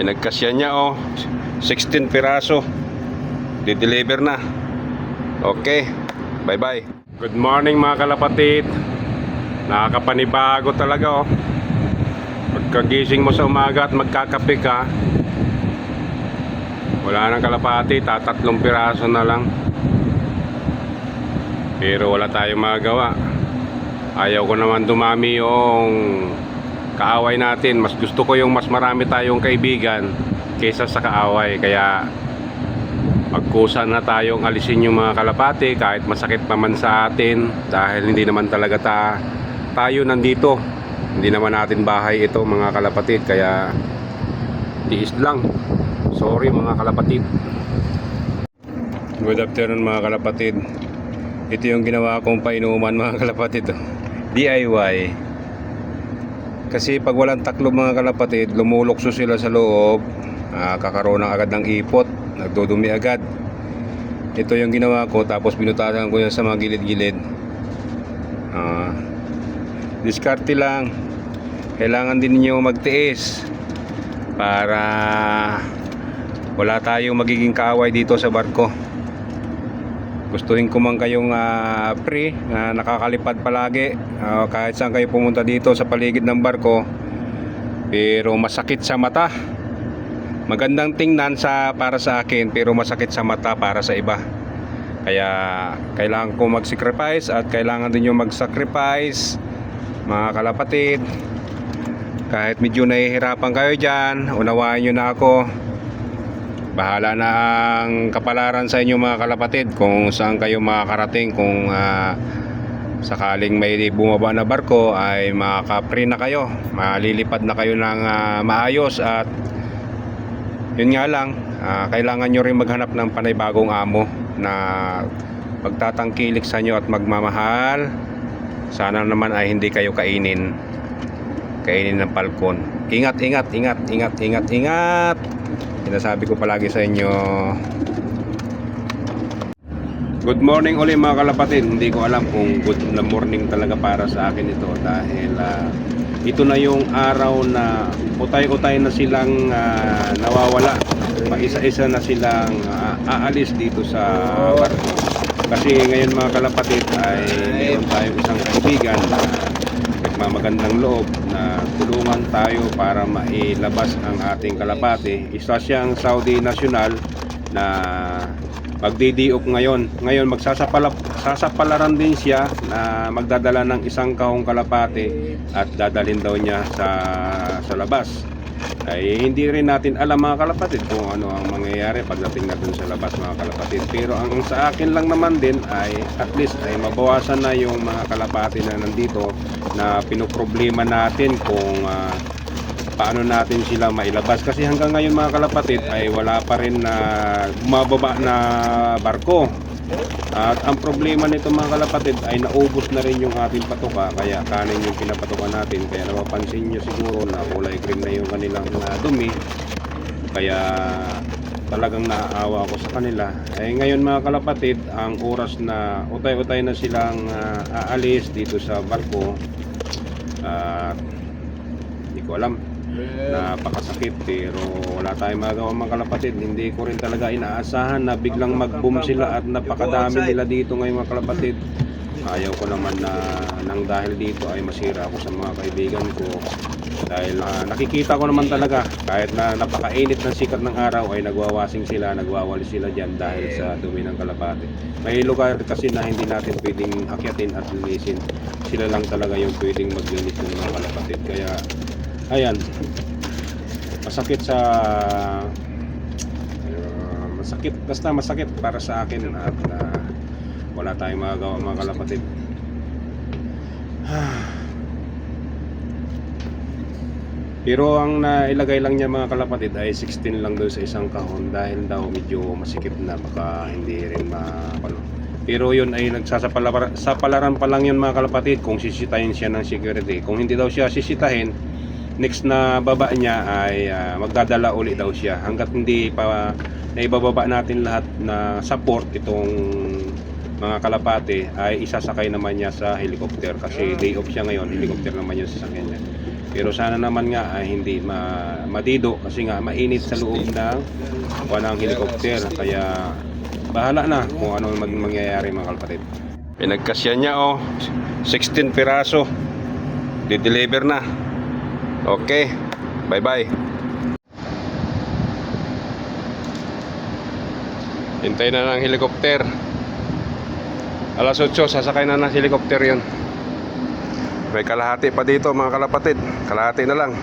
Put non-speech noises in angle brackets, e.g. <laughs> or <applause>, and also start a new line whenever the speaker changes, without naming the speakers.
Pinagkasya niya oh. 16 piraso. Di-deliver na. Okay. Bye-bye. Good morning mga kalapatid. Nakakapanibago talaga oh. Pagkagising mo sa umaga at magkakape ka, wala nang kalapati, tatatlong piraso na lang. Pero wala tayong magawa. Ayaw ko naman dumami yung kaaway natin. Mas gusto ko yung mas marami tayong kaibigan kaysa sa kaaway. Kaya magkusa na tayong alisin yung mga kalapati kahit masakit naman sa atin dahil hindi naman talaga ta tayo nandito. Hindi naman natin bahay ito mga kalapatid kaya tiis lang. Sorry mga kalapatid. Good afternoon mga kalapatid. Ito yung ginawa kong painuman mga kalapatid. <laughs> DIY. Kasi pag walang taklob mga kalapatid, lumulokso sila sa loob, ah, kakaroon ng agad ng ipot, nagdudumi agad. Ito yung ginawa ko, tapos binutasan ko yan sa mga gilid-gilid. Ah, diskarte lang. Kailangan din ninyo magtiis para wala tayong magiging kaaway dito sa barko. Gustuhin ko man kayong ah, free na nakakalipad palagi ah, kahit saan kayo pumunta dito sa paligid ng barko pero masakit sa mata. Magandang tingnan sa para sa akin pero masakit sa mata para sa iba. Kaya kailangan ko mag-sacrifice at kailangan din yung mag-sacrifice mga kalapatid. Kahit medyo nahihirapan kayo dyan, unawain nyo na ako. Bahala na ang kapalaran sa inyo mga kalapatid kung saan kayo makakarating kung ah, sakaling may bumaba na barko ay makaka-free na kayo malilipad na kayo ng ah, maayos at yun nga lang ah, kailangan nyo rin maghanap ng panibagong amo na magtatangkilik sa inyo at magmamahal. Sana naman ay hindi kayo kainin. Kainin ng palkon. Ingat ingat ingat ingat ingat ingat sinasabi ko palagi sa inyo Good morning ulit mga kalapatid. Hindi ko alam kung good na morning talaga para sa akin ito dahil ah, ito na yung araw na utay-utay na silang ah, nawawala. Paisa-isa na silang ah, aalis dito sa barko. Kasi ngayon mga kalapatid ay meron tayong isang kaibigan na nagmamagandang loob na tulungan tayo para mailabas ang ating kalapati. Isa siyang Saudi national na magdidiok ngayon. Ngayon magsasapala sasapalaran din siya na magdadala ng isang kahong kalapate at dadalhin daw niya sa sa labas. Ay hindi rin natin alam mga kalapatid kung ano ang mangyayari pagdating na dun sa labas mga kalapatid. Pero ang sa akin lang naman din ay at least ay mabawasan na yung mga kalapati na nandito na pinoproblema natin kung ah, paano natin sila mailabas kasi hanggang ngayon mga kalapatid ay wala pa rin na bumababa na barko at ang problema nito mga kalapatid ay naubos na rin yung ating patuka kaya kanin yung pinapatuka natin. Kaya napapansin nyo siguro na kulay green na yung kanilang ah, dumi. Kaya talagang naaawa ako sa kanila. Ay ngayon mga kalapatid ang oras na utay-utay na silang ah, aalis dito sa barko. At hindi ko alam napakasakit pero wala tayong magawa mga kalapatid. Hindi ko rin talaga inaasahan na biglang mag-boom sila at napakadami nila dito ngayon mga kalapatid. Ayaw ko naman na nang dahil dito ay masira ako sa mga kaibigan ko. Dahil ah, nakikita ko naman talaga kahit na napakainit ng sikat ng araw ay nagwawasing sila nagwawali sila dyan dahil sa dumi ng kalapati may lugar kasi na hindi natin pwedeng akyatin at linisin. Sila lang talaga yung pwedeng maglinis ng mga kalapatid. Kaya ayan masakit sa uh, masakit basta masakit para sa akin at uh, wala tayong magagawa mga kalapatid <sighs> pero ang nailagay lang niya mga kalapatid ay 16 lang doon sa isang kahon dahil daw medyo masikip na baka hindi rin ma ano. Pero yun ay nagsasapalaran sa palaran pa lang yun mga kalapatid kung sisitahin siya ng security. Kung hindi daw siya sisitahin, next na baba niya ay ah, magdadala uli daw siya hanggat hindi pa naibababa natin lahat na support itong mga kalapate ay isasakay naman niya sa helicopter kasi day off siya ngayon helicopter naman yung sasakyan niya Pero sana naman nga ay hindi ma madido kasi nga mainit sa loob ng walang helicopter. Kaya bahala na kung ano mag mangyayari mga kalapatid. Pinagkasya niya oh, 16 piraso. Di-deliver na. Okay. Bye-bye. Hintay na ng helicopter. Alas 8, sasakay na ng helicopter yun. May kalahati pa dito mga kalapatid. Kalahati na lang.